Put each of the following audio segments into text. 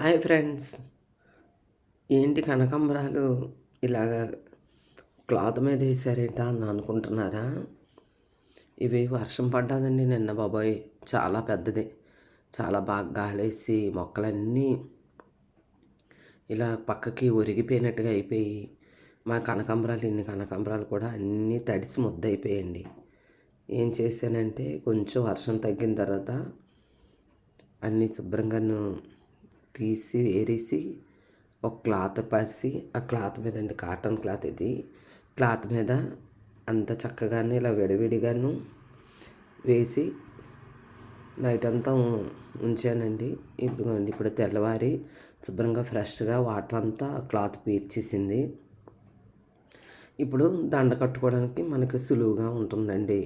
Hi friends. ఏంటి కనకాంబరాలు? ఇలాగ క్లాత్ మీద వేసారేట అని అనుకుంటున్నారా? ఇవి వర్షం పడ్డాదండి నిన్న బాబాయ్. చాలా పెద్దది. చాలా బాగా గాలేసి మొక్కలన్నీ ఇలా పక్కకి ఒరిగిపోయినట్టుగా అయిపోయి మా కనకాంబరాలు ఇన్ని కనకాంబరాలు కూడా అన్నీ తడిసి ముద్దయిపోయాయండి ఏం చేశానంటే కొంచెం వర్షం తగ్గిన తర్వాత అన్నీ శుభ్రంగాను తీసి ఏరేసి ఒక క్లాత్ పరిచి ఆ క్లాత్ మీద అండి కాటన్ క్లాత్ ఇది. క్లాత్ మీద అంత చక్కగానే ఇలా విడివిడిగాను వేసి నైట్ అంతా ఉంచానండి. ఇప్పుడు ఇప్పుడు తెల్లవారి శుభ్రంగా ఫ్రెష్గా వాటర్ అంతా క్లాత్ పీర్చేసింది. ఇప్పుడు దండ కట్టుకోవడానికి మనకి సులువుగా ఉంటుందండి.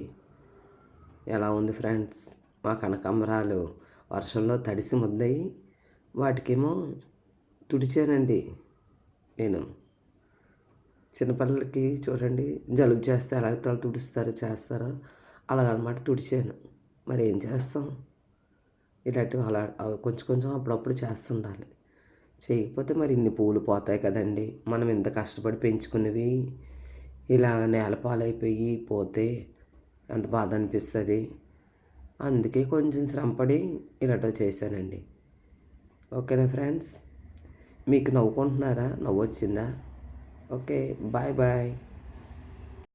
ఎలా ఉంది ఫ్రెండ్స్? మా కనకాంబరాలు వర్షంలో తడిసి ముద్దయి వాటికేమో తుడిచానండి నేను. చిన్నపిల్లలకి చూడండి జలుబు చేస్తే ఎలా తల తుడుస్తారు చేస్తారో అలాగనమాట తుడిచాను. మరి ఏం చేస్తాం? ఇలాంటివి అలా కొంచెం కొంచెం అప్పుడప్పుడు చేస్తుండాలి. చేయకపోతే మరి ఇన్ని పూలు పోతాయి కదండి. మనం ఇంత కష్టపడి పెంచుకున్నవి ఇలా నేలపాలైపోయి పోతే ఎంత బాధ అనిపిస్తుంది. అందుకే కొంచెం శ్రమపడి ఇలాంటివి చేశానండి. ఓకేనా ఫ్రెండ్స్? మీకు నవ్వుకుంటున్నారా? నవ్వు వచ్చిందా ఓకే బాయ్ బాయ్.